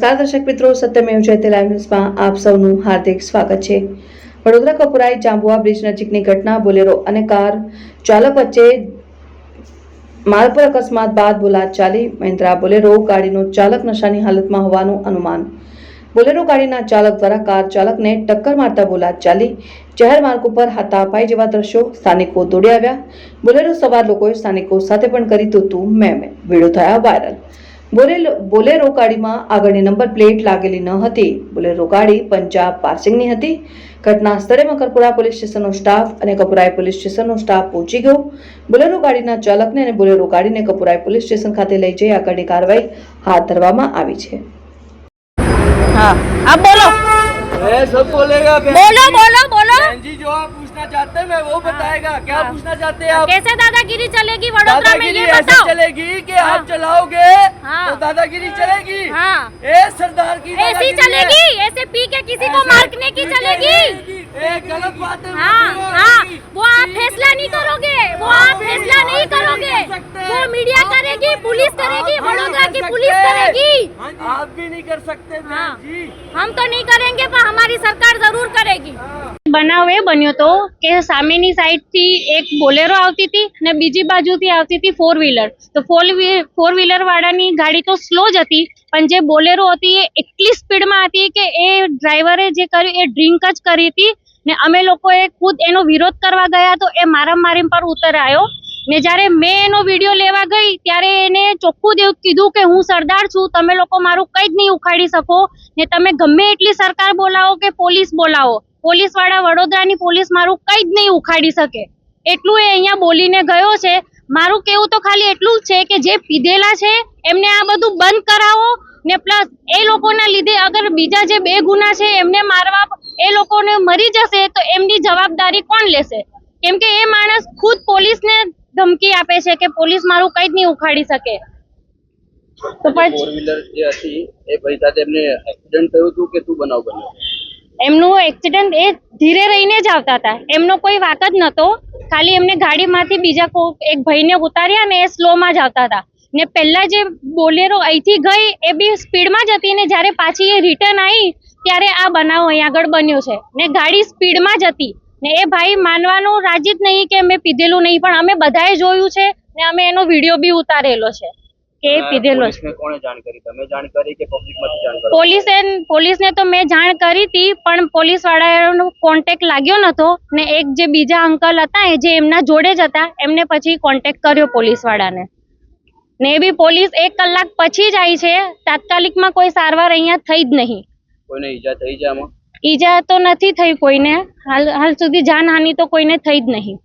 નમસ્કાર, દર્શક મિત્રો. સત્યમેવ જયતે લાઈવ ન્યૂઝમાં આપ સૌનું હાર્દિક સ્વાગત છે. વડોદરા કપુરાઈ જાંબુઆ બ્રિજ નજીકની ઘટના, બોલેરો અને કાર ચાલક વચ્ચે માર્ગ પર અકસ્માત બાદ બોલાત ચાલી મહિન્દ્રા બોલેરો ગાડીનો ચાલક નશાની હાલતમાં હોવાનું અનુમાન. બોલેરો ગાડીના ચાલક દ્વારા કાર ચાલકને ટક્કર મારતા બોલાદ ચાલી જાહેર માર્ગ ઉપર હાથાપાઈ જેવા દ્રશ્યો સ્થાનિકો દોડી આવ્યા. બોલેરો સવાર લોકોએ સ્થાનિકો સાથે પણ કરી તૂતું મેં મેં વીડિયો થયા વાયરલ. બોલેરો ગાડીમાં આગળની નંબર પ્લેટ લાગેલી ન હતી બોલેરો ગાડી પંજાબ પાર્સિંગની હતી ઘટના સ્થળે મકરપુરા પોલીસ સ્ટેશનનો સ્ટાફ અને કપુરાઈ પોલીસ સ્ટેશનનો સ્ટાફ પહોંચી ગયો બોલેરો ગાડીના ચાલકને અને બોલેરો ગાડીને કપુરાઈ પોલીસ સ્ટેશન ખાતે લઈ જઈ આગળની કાર્યવાહી હાથ ધરવામાં આવી છે हाँ अब बोलो ए, सब बोलेगा बहन बोलो जी। बोलो बोलो बहन जी जो आप पूछना चाहते हैं मैं वो बताएगा क्या हाँ। पूछना चाहते हैं आप कैसे दादागिरी चलेगी वडोदरा में दादागिरी ये ऐसे बताओ चलेगी कि हाँ। आप चलाओगे हाँ। तो दादागिरी चलेगी। हाँ। ए सरदार की ऐसी चलेगी ऐसे पी के किसी को मारने की चलेगी। ए गलत बात है हाँ वो हाँ वो आप फैसला नहीं करोगे वो आप फैसला नहीं करोगे कर सकते बहन हाँ। जी हम तो नहीं करेंगे पर हमारी सरकार जरूर करेगी બનાવ એ બન્યો તો કે સામેની સાઈડથી એક બોલેરો આવતી હતી ને બીજી બાજુથી આવતી હતી ફોર વ્હીલર તો ફોર ફોર વ્હીલર વાળાની ગાડી તો સ્લો જ હતી પણ જે બોલેરો હતી એ એટલી સ્પીડમાં હતી કે એ ડ્રાઈવરે જે કર્યું એ ડ્રિંક જ કરી હતી ને અમે લોકોએ ખુદ એનો વિરોધ કરવા ગયા તો એ મારામારી પર ઉતરાયો ને જ્યારે મેં એનો વિડીયો લેવા ગઈ ત્યારે એને ચોખ્ખું દેવું કીધું કે હું સરદાર છું, તમે લોકો મારું કંઈ જ નહીં ઉખાડી શકો. ને તમે ગમે એટલી સરકાર બોલાવો કે પોલીસ બોલાવો. પોલીસવાળા વડોદરાની પોલીસ મારું કંઈ જ નહીં ઉખાડી શકે. એટલું એ અહીંયા બોલીને ગયો છે. મારું કેવું તો ખાલી એટલું જ છે કે જે પીધેલા છે, એમને આ બધું બંધ કરાવો. ને પ્લસ એ લોકોના લીધે અગર બીજા જે બે ગુના છે, એમને મારવા એ લોકોને મરી જશે તો એમની જવાબદારી કોણ લેશે? કેમ કે એ માણસ ખુદ પોલીસને ધમકી આપે છે કે પોલીસ મારું કઈ જ નહીં ઉખાડી શકે. તો પછી ફોર વ્હીલર જે હતી એ ભાઈ સાથે એમને એક્સિડન્ટ થયું હતું કે શું બનાવ બન્યો? એમનું એક્સિડન્ટ એ ધીરે રહીને જ આવતા હતા. એમનો કોઈ વાક જ નહોતો. ખાલી એમને ગાડીમાંથી બીજા એક ભાઈને ઉતાર્યા ને એ સ્લોમાં જ આવતા હતા. ને પહેલા જે બોલેરો અહીંથી ગઈ એ બી સ્પીડમાં જ હતી ને જ્યારે પાછી એ રિટર્ન આવી ત્યારે આ બનાવ અહીં આગળ બન્યો છે. ને ગાડી સ્પીડમાં જ હતી. ને એ ભાઈ માનવાનું રાજી જ નહીં કે મેં પીધેલું નહીં પણ અમે બધાએ જોયું છે ને અમે એનો વીડિયો બી ઉતારેલો છે કે પીધેલો છે. કોણે જાણ કરી? તમે જાણ કરી કે પબ્લિક જાણ કરી? પોલીસે પોલીસને તો મેં જાણ કરી હતી પણ પોલીસ વાળાનો કોન્ટેક્ટ લાગ્યો નતો ને એક જે બીજા અંકલ હતા એ જે એમના જોડે જ હતા એમને પછી કોન્ટેક્ટ કર્યો પોલીસ વાળાને ને બી પોલીસ એક કલાક પછી જ આવી છે તાત્કાલિકમાં કોઈ સારવાર અહીંયા થઈ જ નહીં. કોઈને ઈજા થઈ છે આમાં? ઈજા તો નથી થઈ કોઈને. હાલ હાલ સુધી જાનહાનિ તો કોઈને થઈ જ નહીં.